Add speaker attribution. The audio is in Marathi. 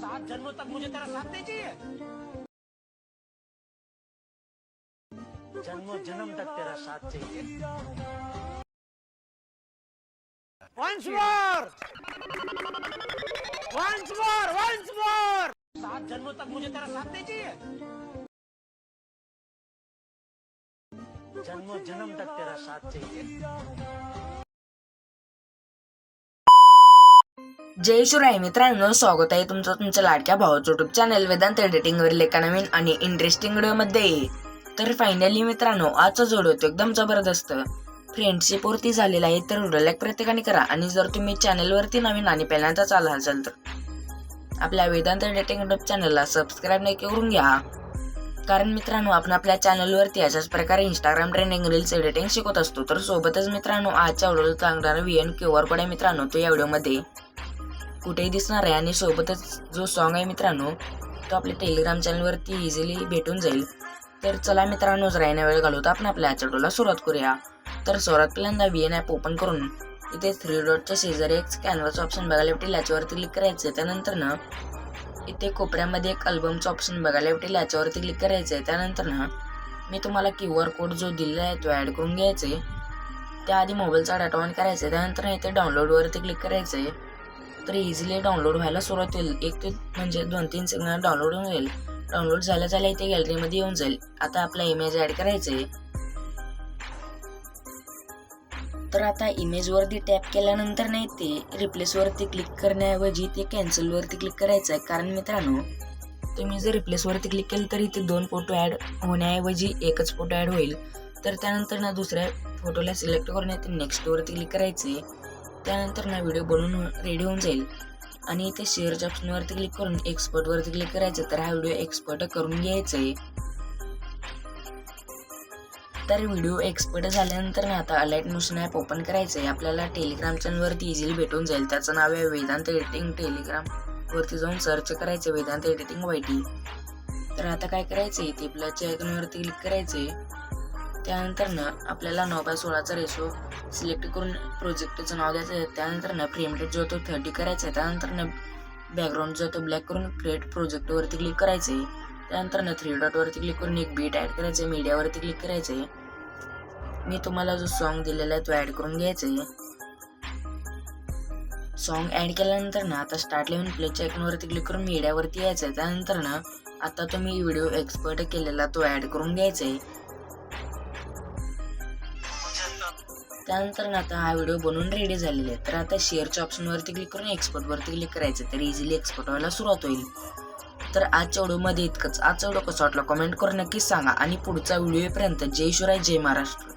Speaker 1: सात जन्मों तक मुझे तेरा साथ नहीं चाहिए। जन्मों जन्म तक तेरा साथ चाहिए। Once more once more once more सात जन्मों तक मुझे तेरा साथ नहीं चाहिए। जन्मों जन्म तक तेरा साथ चाहिए।
Speaker 2: जय शिवराय मित्रांनो स्वागत आहे तुमचं तुमच्या लाडक्या भावाचं युट्यूब चॅनल वेदांत एडिटिंगवरील एका नवीन आणि इंटरेस्टिंग व्हिडिओमध्ये तर फायनली मित्रांनो आजचा जोडो होतो एकदम जबरदस्त. फ्रेंडशिप वरती झालेला आहे तर व्हिडिओ लाईक प्रत्येकाने करा. आणि जर तुम्ही चॅनलवरती नवीन आणि पहिल्यांदाच आला असाल तर आपल्या वेदांत एडिटिंग युट्यूब चॅनलला सबस्क्राईब नाही करून घ्या. कारण मित्रांनो आपण आपल्या चॅनलवरती अशाच प्रकारे इंस्टाग्राम ट्रेंडिंग रील्स एडिटिंग शिकत असतो. तर सोबतच मित्रांनो आजच्या व्हिडिओला सांगणारा V N Q R code आहे मित्रांनो तो या व्हिडिओमध्ये कुठेही दिसणार आहे आणि सोबतच जो सॉन्ग आहे मित्रांनो तो आपल्या टेलिग्राम चॅनलवरती इझिली भेटून जाईल. तर चला मित्रांनो जरा वेळ घालवता आपण आपल्या आजच्या सुरुवात करूया. तर सर्वात पहिल्यांदा व्ही एन ॲप ओपन करून इथे थ्री डॉटच्या शेजारी एक कॅनव्हास ऑप्शन बघायला भेटेल याच्यावरती क्लिक करायचं त्यानंतर ना इथे कोपऱ्यामध्ये एक अल्बमचं ऑप्शन बघायला भेटेल याच्यावरती क्लिक करायचं आहे. त्यानंतर ना मी तुम्हाला क्यू आर कोड जो दिलेला आहे तो ॲड करून घ्यायचा आहे. त्याआधी मोबाईलचा डाटा ऑन करायचा आहे. त्यानंतर इथे डाउनलोडवरती क्लिक करायचं आहे. तर इझिली डाउनलोड व्हायला सुरुवात होईल. एक ते म्हणजे दोन तीन सेकंद डाउनलोड होऊन जाईल. डाउनलोड झाल्या झाल्या इथे गॅलरीमध्ये येऊन जाईल. आता आपला इमेज ॲड करायचं आहे तर आता इमेजवरती टॅप केल्यानंतर नाही ते रिप्लेसवरती क्लिक करण्याऐवजी ते कॅन्सलवरती क्लिक करायचं आहे कारण मित्रांनो तुम्ही जर रिप्लेसवरती क्लिक केलं तर इथे दोन फोटो ॲड होण्याऐवजी एकच फोटो ॲड होईल. तर त्यानंतर ना दुसऱ्या फोटोला सिलेक्ट करून येते नेक्स्टवरती क्लिक करायचे त्यानंतर ना व्हिडिओ बनवून रेडी होऊन जाईल. आणि इथे शेअरच्या ऑप्शनवरती क्लिक करून एक्सपर्टवरती क्लिक करायचं तर हा व्हिडिओ एक्सपर्ट करून घ्यायचा आहे तर व्हिडिओ एक्सपर्ट झाल्यानंतर ना आता अलाइट मोशन ॲप ओपन करायचं आहे आपल्याला टेलिग्राम चॅनलवरती इझिली भेटून जाईल. त्याचं नाव आहे वेदांत एडिटिंग टेलिग्राम वरती जाऊन सर्च करायचं वेदांत एडिटिंग वायटी तर आता काय करायचं आहे ते प्लसच्या आयकॉनवरती क्लिक करायचं आहे त्यानंतर ना आपल्याला नऊ बाय सोळाचा रेशो सिलेक्ट करून प्रोजेक्टचं नाव द्यायचं आहे. त्यानंतर ना फ्रेम रेट जो तो थर्टी करायचा आहे. त्यानंतर ना बॅकग्राऊंड जो तो ब्लॅक करून क्रिएट प्रोजेक्टवरती क्लिक करायचं आहे. त्यानंतर ना थ्री डॉटवरती क्लिक करून एक बीट ॲड करायचं आहे. मीडियावरती क्लिक करायचं आहे. मी तुम्हाला जो सॉन्ग दिलेला आहे तो ॲड करून घ्यायचा आहे. सॉन्ग ॲड केल्यानंतर ना आता स्टार्ट लेवन प्लेच्या आयकॉनवरती क्लिक करून मीडियावरती यायचं आहे. त्यानंतर ना आता तुम्ही व्हिडिओ एक्सपर्ट केलेला तो ॲड करून घ्यायचा आहे. त्यानंतर ना आता हा व्हिडिओ बनवून रेडी झालेला आहे तर आता शेअरच्या ऑप्शनवरती क्लिक करून एक्सपोर्टवरती क्लिक करायचं तर इझिली एक्सपोर्ट व्हायला सुरुवात होईल. तर आजच्या व्हिडिओमध्ये इतकंच. आजचा व्हिडिओ कसा वाटला कमेंट करून नक्कीच सांगा. आणि पुढचा व्हिडिओ येईपर्यंत जय शिवराय जय महाराष्ट्र.